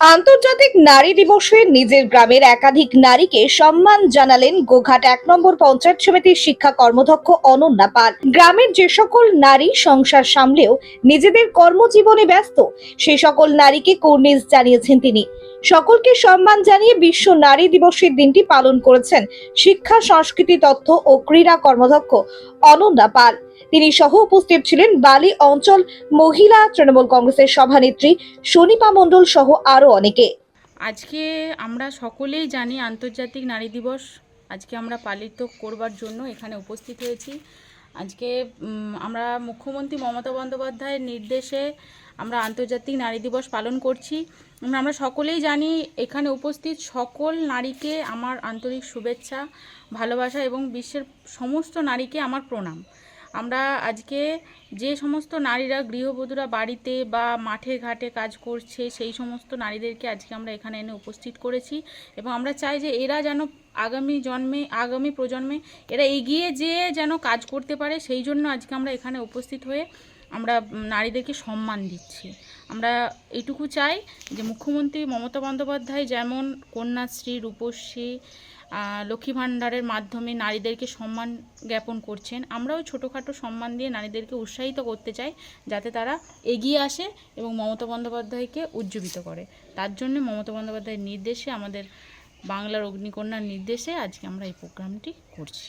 আন্তর্জাতিক নারী দিবসে নিজের গ্রামের একাধিক নারীকে সম্মান জানালেন গোঘাট এক নম্বর পঞ্চায়েত সমিতির শিক্ষা কর্মধ্যক্ষ অনন্যা পাল। গ্রামের যে সকল নারী সংসার সামলেও নিজেদের কর্মজীবনে ব্যস্ত, সে সকল নারীকে কর্নিশ জানিয়েছেন তিনি। সকলকে সম্মান জানিয়ে বিশ্ব নারী দিবসের দিনটি পালন করেছেন শিক্ষা, সংস্কৃতি, তথ্য ও ক্রীড়া কর্মধ্যক্ষ অনন্যা পাল। তিনি সহ উপস্থিত ছিলেন বালি অঞ্চল মহিলা তৃণমূল কংগ্রেসের সভানেত্রী সনিপা মণ্ডল সহ আরও অনেকে। আজকে আমরা সকলেই জানি আন্তর্জাতিক নারী দিবস। আজকে আমরা পালিত করবার জন্য এখানে উপস্থিত হয়েছি। আজকে আমরা মুখ্যমন্ত্রী মমতা বন্দ্যোপাধ্যায়ের নির্দেশে আমরা আন্তর্জাতিক নারী দিবস পালন করছি। আমরা সকলেই জানি এখানে উপস্থিত সকল নারীকে আমার আন্তরিক শুভেচ্ছা, ভালোবাসা এবং বিশ্বের সমস্ত নারীকে আমার প্রণাম। আমরা আজকে যে সমস্ত নারীরা গৃহবধূরা বাড়িতে বা মাঠে ঘাটে কাজ করছে, সেই সমস্ত নারীদেরকে আজকে আমরা এখানে এনে উপস্থিত করেছি এবং আমরা চাই যে এরা যেন আগামী জন্মে, আগামী প্রজন্মে এরা এগিয়ে যেয়ে যেন কাজ করতে পারে, সেই জন্য আজকে আমরা এখানে উপস্থিত হয়ে আমরা নারীদেরকে সম্মান দিচ্ছি। আমরা এটুকু চাই যে মুখ্যমন্ত্রী মমতা বন্দ্যোপাধ্যায় যেমন কন্যাশ্রী, রূপশ্রী লক্ষ্মী ভাণ্ডারের মাধ্যমে নারীদেরকে সম্মান জ্ঞাপন করছেন, আমরাও ছোটোখাটো সম্মান দিয়ে নারীদেরকে উৎসাহিত করতে চাই যাতে তারা এগিয়ে আসে এবং মমতা বন্দ্যোপাধ্যায়কে উজ্জীবিত করে। তার জন্য মমতা বন্দ্যোপাধ্যায়ের নির্দেশে আমাদের বাংলার অগ্নিকন্যার নির্দেশে আজকে আমরা এই প্রোগ্রামটি করছি।